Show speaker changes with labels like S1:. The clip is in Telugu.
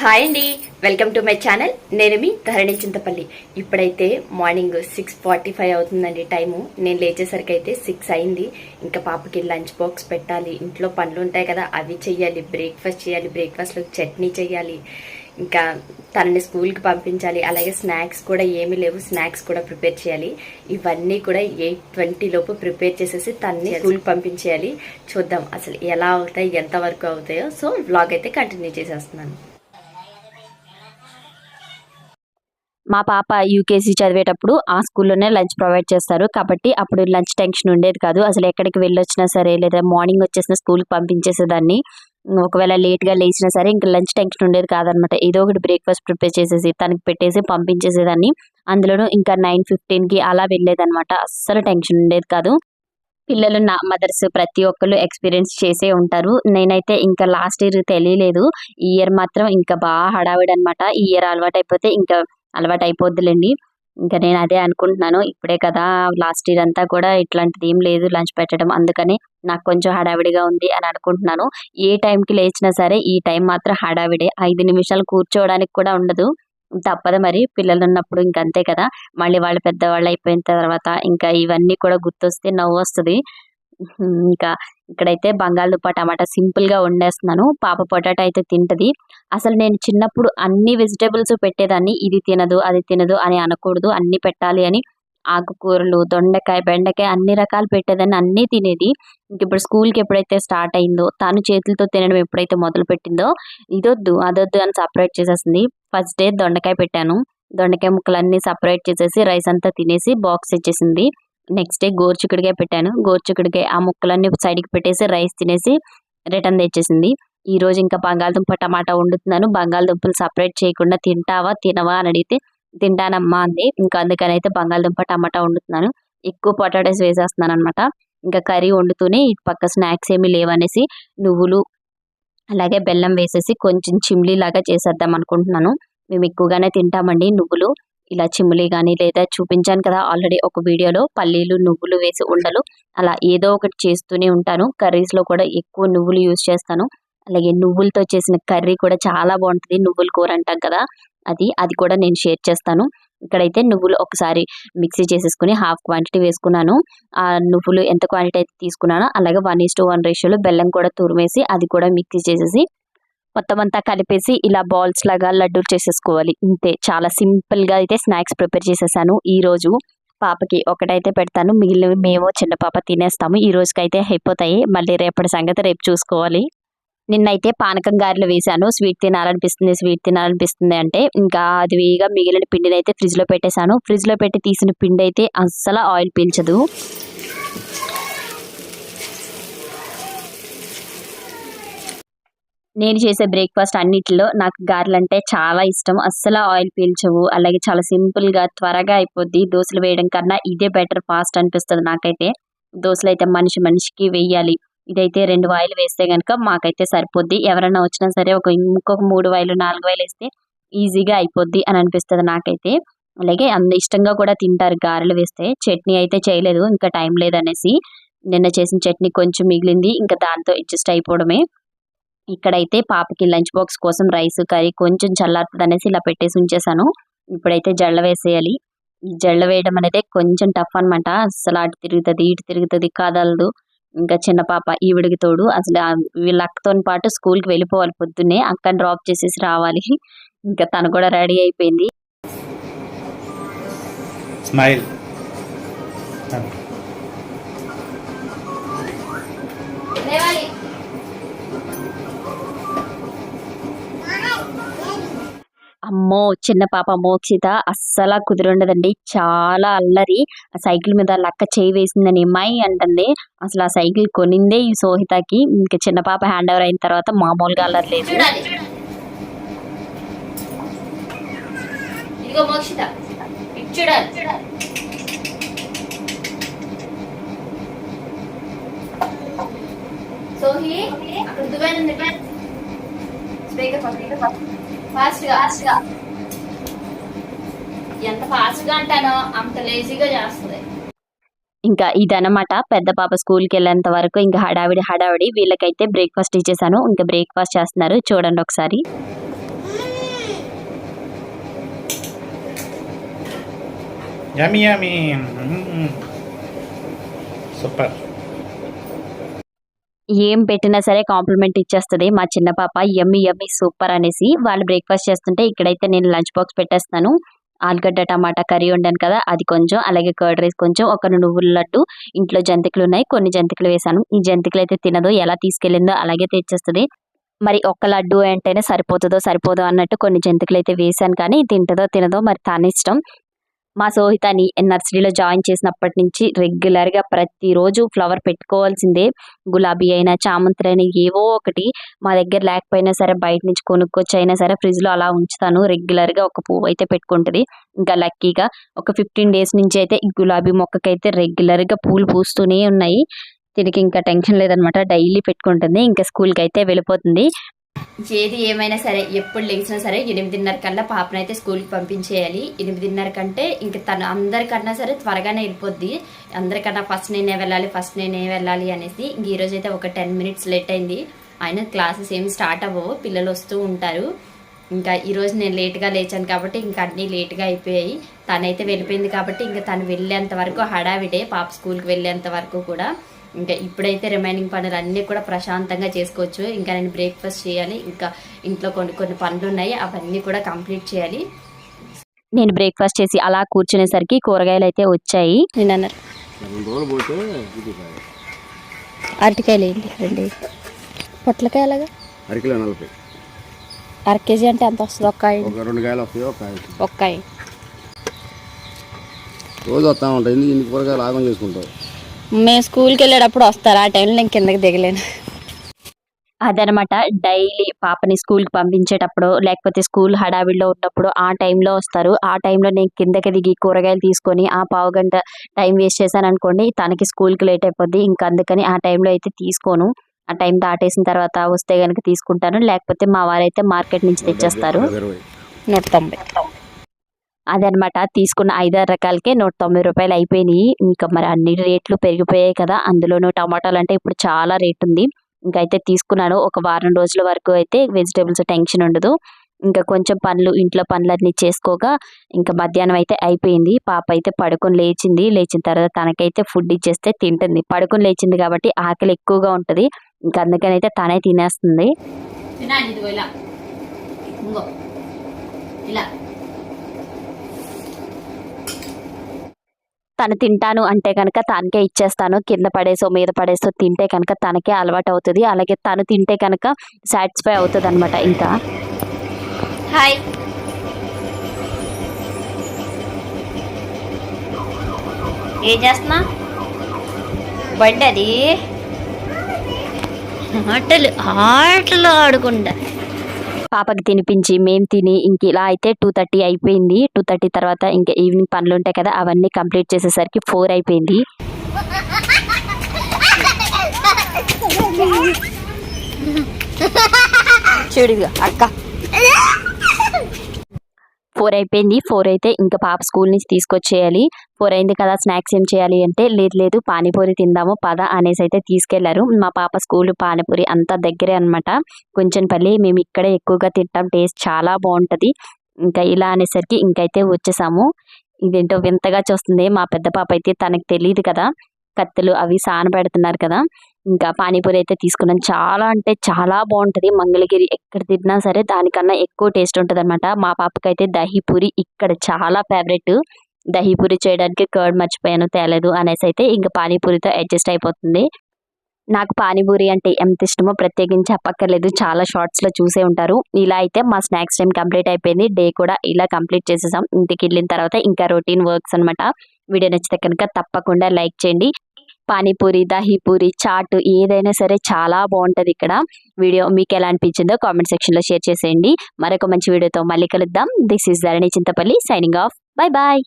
S1: హాయ్ అండి. Welcome to my channel. నేను మీ ధరణి చింతపల్లి. ఇప్పుడైతే మార్నింగ్ సిక్స్ ఫార్టీ ఫైవ్ అవుతుందండి టైము. నేను లేచేసరికి అయితే సిక్స్ అయింది. ఇంకా పాపకి లంచ్ బాక్స్ పెట్టాలి. ఇంట్లో పనులు ఉంటాయి కదా అవి చెయ్యాలి. బ్రేక్ఫాస్ట్ చేయాలి. బ్రేక్ఫాస్ట్లో చట్నీ చేయాలి ఇంకా తనని స్కూల్కి పంపించాలి. అలాగే స్నాక్స్ కూడా ఏమీ లేవు. స్నాక్స్ కూడా ప్రిపేర్ చేయాలి. ఇవన్నీ కూడా ఎయిట్ ట్వంటీ లోపు ప్రిపేర్ చేసేసి తనని స్కూల్కి పంపించేయాలి. చూద్దాం అసలు ఎలా అవుతాయి ఎంత వరకు అవుతాయో. సో వ్లాగ్ అయితే కంటిన్యూ చేసేస్తున్నాను.
S2: మా పాప యూకేజీ చదివేటప్పుడు ఆ స్కూల్లోనే లంచ్ ప్రొవైడ్ చేస్తారు. కాబట్టి అప్పుడు లంచ్ టెన్షన్ ఉండేది కాదు. అసలు ఎక్కడికి వెళ్ళొచ్చినా సరే లేదా మార్నింగ్ వచ్చేసిన స్కూల్కి పంపించేసేదాన్ని. ఒకవేళ లేట్గా లేచినా సరే ఇంకా లంచ్ టెన్షన్ ఉండేది కాదనమాట. ఏదో ఒకటి బ్రేక్ఫాస్ట్ ప్రిపేర్ చేసేసి తనకి పెట్టేసి పంపించేసేదాన్ని. అందులోనూ ఇంకా నైన్ ఫిఫ్టీన్కి అలా వెళ్ళేదనమాట. అస్సలు టెన్షన్ ఉండేది కాదు. పిల్లలు నా మదర్స్ ప్రతి ఒక్కరు ఎక్స్పీరియన్స్ చేసే ఉంటారు. నేనైతే ఇంకా లాస్ట్ ఇయర్ తెలియలేదు. ఈ ఇయర్ మాత్రం ఇంకా బాగా హడావిడి అనమాట ఈ ఇయర్ అలవాటు అయిపోతే ఇంకా అలవాటు అయిపోద్దులేండి ఇంకా నేను అదే అనుకుంటున్నాను. ఇప్పుడే కదా లాస్ట్ ఇయర్ అంతా కూడా ఇట్లాంటిది ఏం లేదు లంచ్ పెట్టడం. అందుకని నాకు కొంచెం హడావిడిగా ఉంది అని అనుకుంటున్నాను. ఏ టైంకి లేచినా సరే ఈ టైం మాత్రం హడావిడే. ఐదు నిమిషాలు కూర్చోవడానికి కూడా ఉండదు. తప్పదు మరి. పిల్లలు ఉన్నప్పుడు ఇంకంతే కదా. మళ్ళీ వాళ్ళు పెద్దవాళ్ళు అయిపోయిన తర్వాత ఇంకా ఇవన్నీ కూడా గుర్తొస్తే నవ్వు వస్తుంది ఇంకా ఇక్కడైతే బంగాళదుప్ప టమాటా సింపుల్గా వండేస్తున్నాను. పాప పొటాటో అయితే తింటది. అసలు నేను చిన్నప్పుడు అన్ని వెజిటేబుల్స్ పెట్టేదాన్ని ఇది తినదు అది తినదు అని అనకూడదు అన్ని పెట్టాలి అని ఆకుకూరలు దొండకాయ బెండకాయ అన్ని రకాలు పెట్టేదాన్ని అన్నీ తినేది. ఇంక ఇప్పుడు స్కూల్కి ఎప్పుడైతే స్టార్ట్ అయిందో తాను చేతులతో తినడం ఎప్పుడైతే మొదలు పెట్టిందో ఇదొద్దు అదొద్దు అని సపరేట్ చేసేసింది. ఫస్ట్ డే దొండకాయ పెట్టాను. దొండకాయ ముక్కలన్నీ సపరేట్ చేసేసి రైస్ అంతా తినేసి బాక్స్ ఇచ్చేసింది. నెక్స్ట్ డే గోరుచిక్కుడికాయ పెట్టాను. గోరుచిక్కుడికాయ ఆ ముక్కలన్నీ సైడ్కి పెట్టేసి రైస్ తినేసి రిటర్న్ తెచ్చేసింది. ఈ రోజు ఇంకా బంగాళదుంప టమాటా వండుతున్నాను. బంగాళదుంపలు సపరేట్ చేయకుండా తింటావా తినవా అని అడిగితే తింటానమ్మా అంది. ఇంకా అందుకని అయితే బంగాళదుంప టమాటా వండుతున్నాను. ఎక్కువ పొటాటోస్ వేసేస్తున్నాను అనమాట ఇంకా కర్రీ వండుతూనే ఇటు పక్క స్నాక్స్ ఏమీ లేవనేసి నువ్వులు అలాగే బెల్లం వేసేసి కొంచెం చిమ్లీ లాగా చేసేద్దాం అనుకుంటున్నాను. మేము ఎక్కువగానే తింటామండి నువ్వులు. ఇలా చిమ్లీ కానీ లేదా చూపించాను కదా ఆల్రెడీ ఒక వీడియోలో పల్లీలు నువ్వులు వేసి ఉండలు. అలా ఏదో ఒకటి చేస్తూనే ఉంటాను. కర్రీస్లో కూడా ఎక్కువ నువ్వులు యూజ్ చేస్తాను. అలాగే నువ్వులతో చేసిన కర్రీ కూడా చాలా బాగుంటుంది. నువ్వుల కూర అంటాం కదా అది అది కూడా నేను షేర్ చేస్తాను. ఇక్కడైతే నువ్వులు ఒకసారి మిక్సీ చేసేసుకుని హాఫ్ క్వాంటిటీ వేసుకున్నాను. ఆ నువ్వులు ఎంత క్వాంటిటీ అయితే తీసుకున్నానో అలాగే వన్ ఈస్ టు వన్ రేషియోలో బెల్లం కూడా తురిమేసి అది కూడా మిక్సీ చేసేసి మొత్తం అంతా కలిపేసి ఇలా బాల్స్ లాగా లడ్డూలు చేసేసుకోవాలి. ఇంతే చాలా సింపుల్గా అయితే స్నాక్స్ ప్రిపేర్ చేసేసాను. ఈరోజు పాపకి ఒకటైతే పెడతాను. మిగిలినవి మేము చిన్న పాప తినేస్తాము. ఈ రోజుకైతే అయిపోతాయి. మళ్ళీ రేపటి సంగతి రేపు చూసుకోవాలి. నిన్నైతే పానకం గారెలు వేశాను. స్వీట్ తినాలనిపిస్తుంది స్వీట్ తినాలనిపిస్తుంది అంటే ఇంకా అది వేయగా మిగిలిన పిండిని అయితే ఫ్రిడ్జ్లో పెట్టేశాను. ఫ్రిడ్జ్లో పెట్టి తీసిన పిండి అయితే అస్సలు ఆయిల్ పీల్చదు. నేను చేసే బ్రేక్ఫాస్ట్ అన్నిటిలో నాకు గారెలు అంటే చాలా ఇష్టం. అస్సలు ఆయిల్ పీల్చవు. అలాగే చాలా సింపుల్గా త్వరగా అయిపోద్ది. దోశలు వేయడం కన్నా ఇదే బెటర్ ఫాస్ట్ అనిపిస్తుంది నాకైతే. దోశలు అయితే మనిషి మనిషికి వేయాలి ఇదైతే రెండు వాయిలు వేస్తే కనుక మాకైతే సరిపోద్ది. ఎవరైనా వచ్చినా సరే ఒక ఇంకొక మూడు వాయిలు నాలుగు వాయిలు వేస్తే ఈజీగా అయిపోద్ది అని అనిపిస్తుంది నాకైతే. అలాగే అంత ఇష్టంగా కూడా తింటారు గారెలు వేస్తే. చట్నీ అయితే చేయలేదు. ఇంకా టైం లేదనేసి నిన్న చేసిన చట్నీ కొంచెం మిగిలింది. ఇంకా దాంతో అడ్జస్ట్ అయిపోవడమే. ఇక్కడైతే పాపకి లంచ్ బాక్స్ కోసం రైస్ కర్రీ కొంచెం చల్లారుతుంది అనేసి ఇలా పెట్టేసి ఉంచేసాను ఇప్పుడైతే జళ్ళ వేసేయాలి. ఈ జళ్ళ వేయడం అనేది కొంచెం టఫ్ అనమాట అసలు అటు తిరుగుతుంది ఇటు తిరుగుతుంది కదలదు. ఇంకా చిన్న పాప ఈవిడికి తోడు. అసలు వీళ్ళ అక్కతో పాటు స్కూల్కి వెళ్ళిపోవాలి పొద్దున్నే. అక్కని డ్రాప్ చేసేసి రావాలి. ఇంకా తను కూడా రెడీ అయిపోయింది.
S3: స్మైల్.
S2: అమ్మో చిన్న పాప మోక్షిత. అస్సలు కుదిరుండదండి. చాలా అల్లరి. ఆ సైకిల్ మీద లక్క చేయి వేసిందని మై అంటుంది. అసలు ఆ సైకిల్ కొనిందే ఈ సోహితకి. ఇంకా చిన్న పాప హ్యాండ్ ఓవర్ అయిన తర్వాత మామూలుగా అల్లరి లేదు.
S1: సోహి అక్కడ దుబాయ్ ఉంది. స్పీకర్ ఫాస్ట్
S2: ఇంకా ఇదనమాట పెద్ద పాప స్కూల్కి వెళ్ళేంత వరకు ఇంకా హడావిడి హడావిడి వీళ్ళకైతే బ్రేక్ఫాస్ట్ ఇచ్చేసాను. ఇంకా బ్రేక్ఫాస్ట్ చేస్తున్నారు. చూడండి ఒకసారి.
S3: సూపర్
S2: ఏం పెట్టినా సరే కాంప్లిమెంట్ ఇచ్చేస్తుంది. మా చిన్న పాప ఎమ్మి ఎమ్మి సూపర్ అనేసి వాళ్ళు బ్రేక్ఫాస్ట్ చేస్తుంటే ఇక్కడైతే నేను లంచ్ బాక్స్ పెట్టేస్తాను ఆలుగడ్డ టమాటా కర్రీ వండాను కదా అది కొంచెం అలాగే కర్డ్ రైస్ కొంచెం ఒక నువ్వుల లడ్డు ఇంట్లో జంతికలు ఉన్నాయి కొన్ని జంతికలు వేసాను ఈ జంతికలు అయితే తినదో ఎలా తీసుకెళ్ళిందో అలాగే తెచ్చేస్తుంది. మరి ఒక్క లడ్డు అంటేనే సరిపోతుందో సరిపోదో అన్నట్టు కొన్ని జంతికలు అయితే వేసాను కానీ తింటదో తినదో మరి తన ఇష్టం. మా సోహితని నర్సరీలో జాయిన్ చేసినప్పటి నుంచి రెగ్యులర్గా ప్రతిరోజు ఫ్లవర్ పెట్టుకోవాల్సిందే. గులాబీ అయినా చామంతి అయినా ఏవో ఒకటి మా దగ్గర లేకపోయినా సరే బయట నుంచి కొనుక్కొచ్చి అయినా సరే ఫ్రిడ్జ్లో అలా ఉంచుతాను. రెగ్యులర్గా ఒక పువ్వు అయితే పెట్టుకుంటుంది. ఇంకా లక్కీగా ఒక ఫిఫ్టీన్ డేస్ నుంచి అయితే ఈ గులాబీ మొక్కకైతే రెగ్యులర్గా పూలు పూస్తూనే ఉన్నాయి. దీనికి ఇంకా టెన్షన్ లేదనమాట. డైలీ పెట్టుకుంటుంది. ఇంకా స్కూల్కి అయితే వెళ్ళిపోతుంది.
S1: ఏది ఏమైనా సరే ఎప్పుడు లేచినా సరే ఎనిమిదిన్నర కల్లా పాపనైతే స్కూల్కి పంపించేయాలి. ఎనిమిదిన్నర కంటే ఇంక తను అందరికన్నా సరే త్వరగానే వెళ్ళిపోద్ది. అందరికన్నా ఫస్ట్ నేనే వెళ్ళాలి ఫస్ట్ నేనే వెళ్ళాలి అనేసి ఇంక ఈరోజు అయితే ఒక టెన్ మినిట్స్ లేట్ అయింది. ఆయన క్లాసెస్ ఏమి స్టార్ట్ అవ్వవు పిల్లలు వస్తూ ఉంటారు. ఇంకా ఈరోజు నేను లేట్గా లేచాను కాబట్టి ఇంకా అన్నీ లేట్గా అయిపోయాయి. తనైతే వెళ్ళిపోయింది కాబట్టి ఇంకా తను వెళ్ళేంత వరకు హడావిడే పాప స్కూల్కి వెళ్ళేంత వరకు కూడా. ఇంకా ఇప్పుడైతే రిమైనింగ్ పనులు అన్నీ కూడా ప్రశాంతంగా చేసుకోవచ్చు. ఇంకా నేను బ్రేక్ఫాస్ట్ చేయాలి. ఇంకా ఇంట్లో కొన్ని కొన్ని పనులు ఉన్నాయి అవన్నీ కూడా కంప్లీట్ చేయాలి.
S2: నేను బ్రేక్ఫాస్ట్ చేసి అలా కూర్చునేసరికి కూరగాయలు అయితే వచ్చాయి.
S1: నేను అన్నారు
S4: రెండు రోజులు పోతే ఇది కాదు.
S1: అరటికాయలు ఏంటి? రెండు పొట్లకాయ అలాగా
S4: అరకిలో నలభై.
S1: అర కేజీ అంటే ఎంత వస్తుంది? ఒక్కాయ
S4: ఒక రెండు కాయలు వస్తాయి.
S1: ఒక్కాయ
S4: రోజు వస్తా ఉంటాయి. ఎందుకు ఇన్ని కూరగాయలు ఆగం చేసుకుంటావు?
S1: మేము స్కూల్కి వెళ్ళేటప్పుడు వస్తారు. ఆ టైంలో నేను కిందకి దిగలేను.
S2: అదనమాట. డైలీ పాపని స్కూల్కి పంపించేటప్పుడు లేకపోతే స్కూల్ హడావిడిలో ఉన్నప్పుడు ఆ టైంలో వస్తారు. ఆ టైంలో నేను కిందకి దిగి కూరగాయలు తీసుకొని ఆ పావు గంట టైం వేస్ట్ చేశాను అనుకోండి తనకి స్కూల్కి లేట్ అయిపోద్ది. ఇంకా అందుకని ఆ టైంలో అయితే తీసుకోను. ఆ టైం దాటేసిన తర్వాత వస్తే కనుక తీసుకుంటాను. లేకపోతే మా వారైతే మార్కెట్ నుంచి తెచ్చేస్తారు.
S1: నూట తొంభై.
S2: అదనమాట. తీసుకున్న ఐదారు రకాలకే నూట తొంభై రూపాయలు అయిపోయినాయి. ఇంకా మరి అన్ని రేట్లు పెరిగిపోయాయి కదా. అందులోనూ టమాటాలు అంటే ఇప్పుడు చాలా రేట్ ఉంది. ఇంకైతే అయితే తీసుకున్నాను. ఒక వారం రోజుల వరకు అయితే వెజిటేబుల్స్ టెన్షన్ ఉండదు. ఇంకా కొంచెం పనులు ఇంట్లో పనులన్నీ చేసుకోగా ఇంకా మధ్యాహ్నం అయితే అయిపోయింది. పాప అయితే పడుకొని లేచింది. లేచిన తర్వాత తనకైతే ఫుడ్ ఇచ్చేస్తే తింటుంది. పడుకొని లేచింది కాబట్టి ఆకలి ఎక్కువగా ఉంటుంది. ఇంకా అందుకని అయితే తనే తినేస్తుంది.
S1: ఇలా ఇంకో ఇలా
S2: తను తింటాను అంటే కనుక తనకే ఇచ్చేస్తాను కింద పడేసో మీద పడేసో తింటే కనుక తనకే అలవాటు అవుతుంది అలాగే తను తింటే కనుక సాటిస్ఫై అవుతుంది అనమాట ఇంకా.
S1: హాయ్. ఏం చేస్తున్నా? బండి అది. ఆటలు ఆటలు ఆడుకుంటా.
S2: పాపకి తినిపించి మేము తిని ఇంక ఇలా అయితే టూ థర్టీ అయిపోయింది. టూ థర్టీ తర్వాత ఇంకా ఈవినింగ్ పనులు ఉంటాయి కదా అవన్నీ కంప్లీట్ చేసేసరికి ఫోర్ అయిపోయింది.
S1: చూడిగా అక్క.
S2: ఫోర్ అయిపోయింది. ఫోర్ అయితే ఇంకా పాప స్కూల్ నుంచి తీసుకొచ్చేయాలి. ఫోర్ అయింది కదా స్నాక్స్ ఏం చేయాలి అంటే లేదు లేదు పానీపూరి తిందాము పద అనేసి అయితే తీసుకెళ్ళారు. మా పాప స్కూల్ పానీపూరి అంతా దగ్గరే అనమాట కొంచెంపల్లి మేము ఇక్కడే ఎక్కువగా తింటాం. టేస్ట్ చాలా బాగుంటుంది. ఇంకా ఇలా అనేసరికి ఇంకైతే వచ్చేసాము. ఇదేంటో వింతగా చూస్తుంది. మా పెద్ద పాప అయితే తనకు తెలియదు కదా. కత్తులు అవి సాన పెడుతున్నారు కదా. ఇంకా పానీపూరి అయితే తీసుకున్నాం చాలా అంటే చాలా బాగుంటుంది. మంగళగిరి ఎక్కడ తిన్నా సరే దానికన్నా ఎక్కువ టేస్ట్ ఉంటుంది అనమాట మా పాపకైతే దహీపూరి ఇక్కడ చాలా ఫేవరెట్. దహీపూరి చేయడానికి కర్డ్ మర్చిపోయాను తేలేదు అనేసి అయితే ఇంకా పానీపూరితో అడ్జస్ట్ అయిపోతుంది. నాకు పానీపూరి అంటే ఎంత ఇష్టమో ప్రత్యేకించి చెప్పక్కర్లేదు. చాలా షార్ట్స్లో చూసే ఉంటారు. ఇలా అయితే మా స్నాక్స్ టైం కంప్లీట్ అయిపోయింది. డే కూడా ఇలా కంప్లీట్ చేసేసాం. ఇంటికి వెళ్ళిన తర్వాత ఇంకా రొటీన్ వర్క్స్ అన్నమాట. వీడియో నచ్చితే కనుక తప్పకుండా లైక్ చేయండి. పానీపూరి దహీపూరి చాట్ ఏదైనా సరే చాలా బాగుంటది ఇక్కడ. వీడియో మీకు ఎలా అనిపించిందో కామెంట్ సెక్షన్లో షేర్ చేసేయండి. మరొక మంచి వీడియోతో మళ్ళీ కలుద్దాం. This is Dharani Chintapalli signing off. Bye bye.